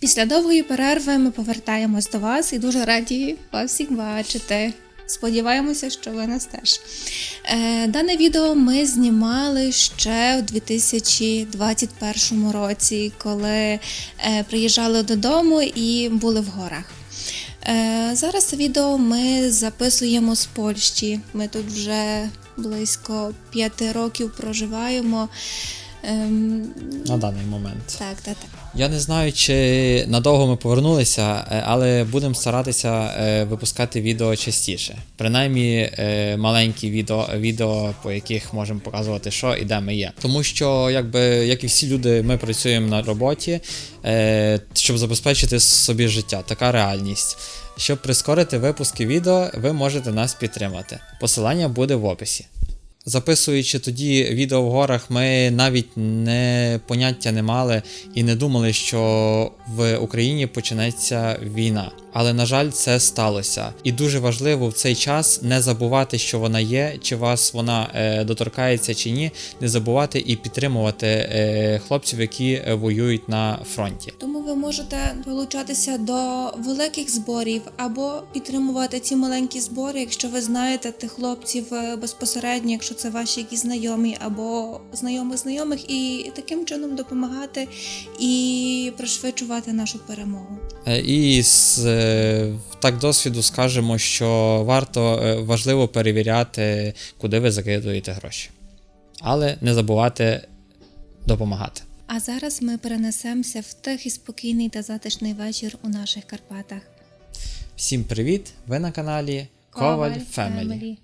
Після довгої перерви ми повертаємось до вас і дуже раді вас всіх бачити. Сподіваємося, що ви нас теж. Е, дане відео ми знімали ще у 2021 році, коли е, приїжджали додому і були в горах. Е, зараз відео ми записуємо з Польщі. Ми тут вже близько п'яти років проживаємо. Ем, на даний момент. так, так, так. Я не знаю, чи надовго ми повернулися, е, але будемо старатися е, випускати відео частіше. Принаймні е, маленькі відео, відео, по яких можемо показувати, що і де ми є. Тому що, якби як і всі люди, ми працюємо на роботі, щоб забезпечити собі життя. Така реальність. Щоб прискорити випуски відео, ви можете нас підтримати. Посилання буде в описі. Записуючи тоді відео в горах, ми навіть не поняття не мали і не думали, що в Україні почнеться війна. Але на жаль, це сталося. І дуже важливо в цей час не забувати, що вона є, чи вас вона е, доторкається чи ні, не забувати і підтримувати е, хлопців, які е, воюють на фронті. Тому ви можете долучатися до великих зборів або підтримувати ці маленькі збори, якщо ви знаєте тих хлопців е, безпосередньо, якщо це ваші якісь знайомі або знайомих знайомих, і таким чином допомагати і пришвидшувати нашу перемогу. Е, І з так досвіду скажемо, що варто е, важливо перевіряти, куди ви закидуєте гроші. Але не забувати допомагати. А зараз ми перенесемося в тихий, спокійний та затишний вечір у наших Карпатах. Всім привіт! Ви на каналі Коваль Family.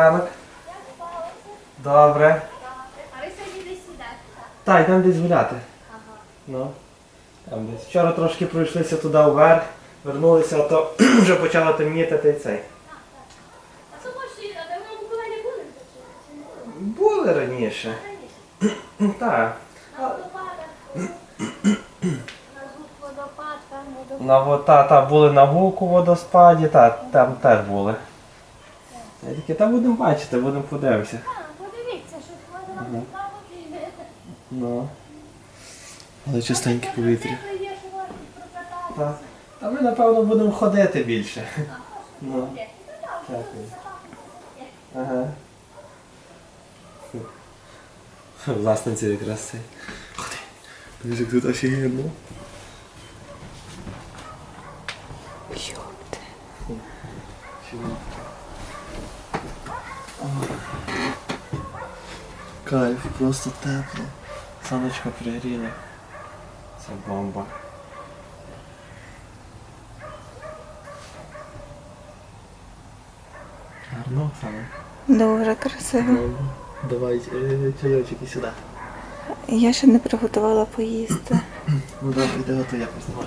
Ранок. Добре. А ви сьогодні десь сідати? Так, йдемо десь гуляти. Ну. Там десь. Вчора трошки пройшлися туди вверх, вернулися, а то вже почало темніти та й цей. А можеш їхати? А ви ніколи не були? Були? Були раніше. Так. На водопадах. На водопад, там водопад. На, во- та, та, були на вулку водоспаді, та, там теж були. Я такі, та будемо бачити, будемо подивитися. А, подивіться, що складно Мгм. цікаво. Ну. Але чистеньке повітря. Це є, що вас прокатати. Так. А ми, напевно, будемо ходити більше. Ну. Дякую. Ага. Власниця якраз цей. Ходи. Дивись, як тут офігенно. Кайф, просто тепло. Сонечко пригріло. Це бомба. Гарно саме. Дуже красиво. Давай, е, чоловічик, і сюди. Я ще не приготувала поїсти. Ну добре, то якось давай.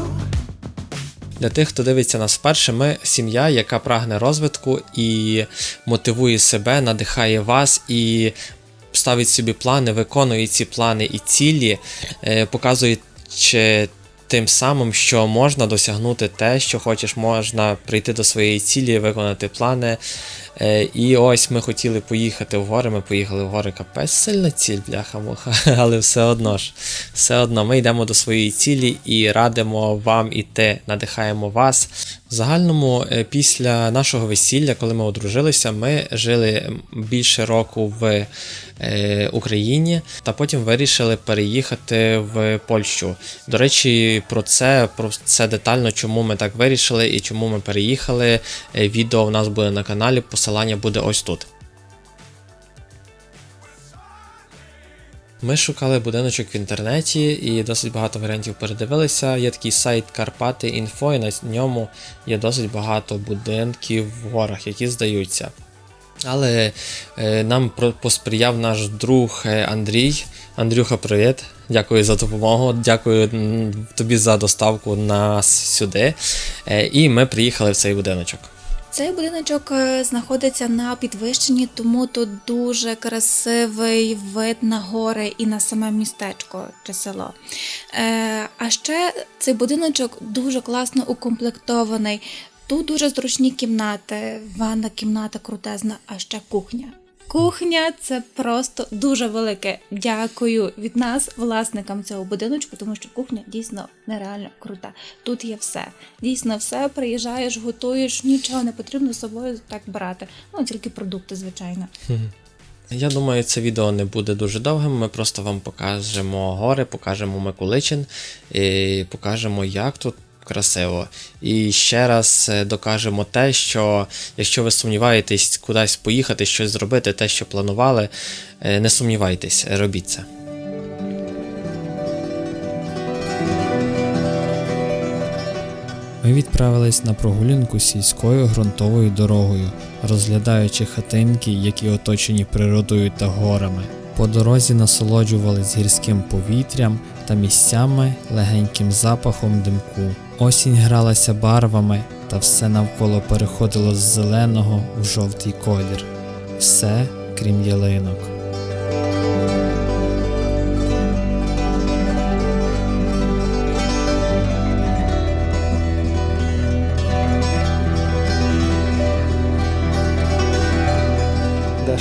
Для тих, хто дивиться нас вперше, ми сім'я, яка прагне розвитку і мотивує себе, надихає вас і ставить собі плани, виконує ці плани і цілі, показує. показуючи тим самим, що можна досягнути те, що хочеш, можна прийти до своєї цілі, виконати плани. Е, І ось ми хотіли поїхати в гори. Ми поїхали в гори капець сильна ціль, бляха-муха, але все одно ж, все одно ми йдемо до своєї цілі і радимо вам іти, надихаємо вас. В загальному, е, після нашого весілля, коли ми одружилися, ми жили більше року в е, Україні та потім вирішили переїхати в Польщу. До речі, про це, про це детально, чому ми так вирішили і чому ми переїхали. Е, Відео в нас буде на каналі, посилання буде ось тут. Ми шукали будиночок в інтернеті і досить багато варіантів передивилися. Є такий сайт Карпати Інфо, і на ньому є досить багато будинків в горах, які здаються. Але е, нам посприяв наш друг е, Андрій. Андрюха, привіт. Дякую за допомогу. Дякую тобі за доставку нас сюди. Е, і ми приїхали в цей будиночок. Цей будиночок е, знаходиться на підвищенні, тому тут дуже красивий вид на гори і на саме містечко чи село. Е, а ще цей будиночок дуже класно укомплектований. Тут дуже зручні кімнати, ванна кімната крутезна, а ще кухня. Кухня це просто дуже велике. Дякую від нас, власникам цього будиночку, тому що кухня дійсно нереально крута. Тут є все. Дійсно, все приїжджаєш, готуєш, нічого не потрібно з собою так брати. Ну тільки продукти, звичайно. Я думаю, це відео не буде дуже довгим. Ми просто вам покажемо гори, покажемо Миколичин і покажемо, як тут красиво. І ще раз е, докажемо те, що якщо ви сумніваєтесь кудись поїхати, щось зробити, те, що планували, е, не сумнівайтесь, робіть це. Ми відправились на прогулянку сільською ґрунтовою дорогою, розглядаючи хатинки, які оточені природою та горами. По дорозі насолоджувались гірським повітрям та місцями легеньким запахом димку. Осінь гралася барвами, та все навколо переходило з зеленого в жовтий колір. Все крім ялинок. Де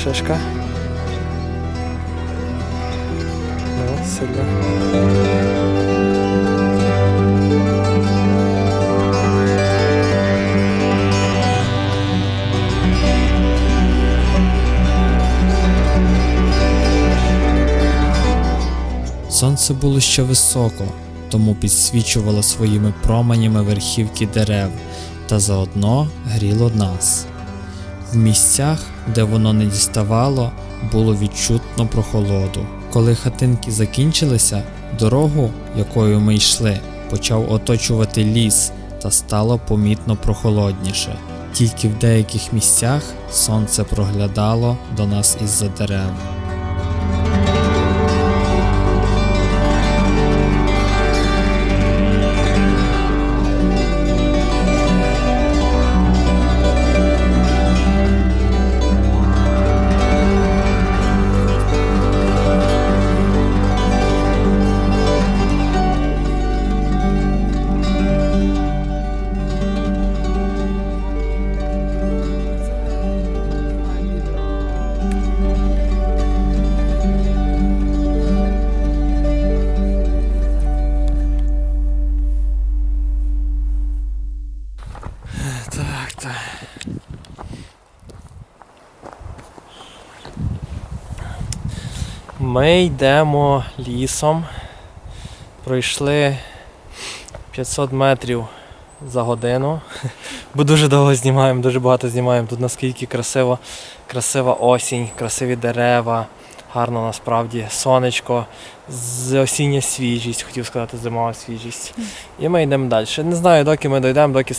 сильно. Сонце було ще високо, тому підсвічувало своїми променями верхівки дерев та заодно гріло нас. В місцях, де воно не діставало, було відчутно прохолоду. Коли хатинки закінчилися, дорогу, якою ми йшли, почав оточувати ліс та стало помітно прохолодніше. Тільки в деяких місцях сонце проглядало до нас із-за дерев. Ми йдемо лісом. Пройшли 500 метрів за годину. Бо дуже довго знімаємо, дуже багато знімаємо. Тут наскільки красиво, красива осінь, красиві дерева, гарно насправді сонечко, осіння свіжість, хотів сказати, зимова свіжість. І ми йдемо далі. Не знаю, доки ми дійдемо, доки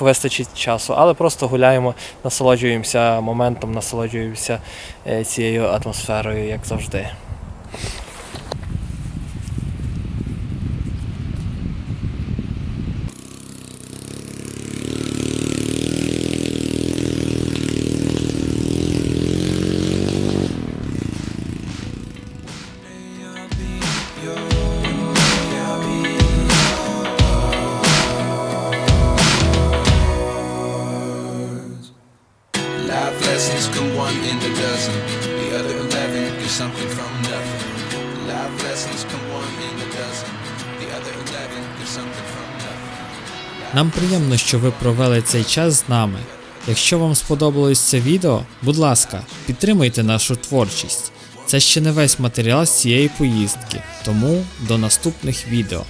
вистачить часу, але просто гуляємо, насолоджуємося моментом, насолоджуємося е, цією атмосферою, як завжди. Life lessons come one in a dozen. The other eleven get something from nothing. Life lessons come one in a dozen. The other eleven get something from nothing. Нам приємно, що ви провели цей час з нами. Якщо вам сподобалось це відео, будь ласка, підтримайте нашу творчість. Це ще не весь матеріал з цієї поїздки, тому до наступних відео.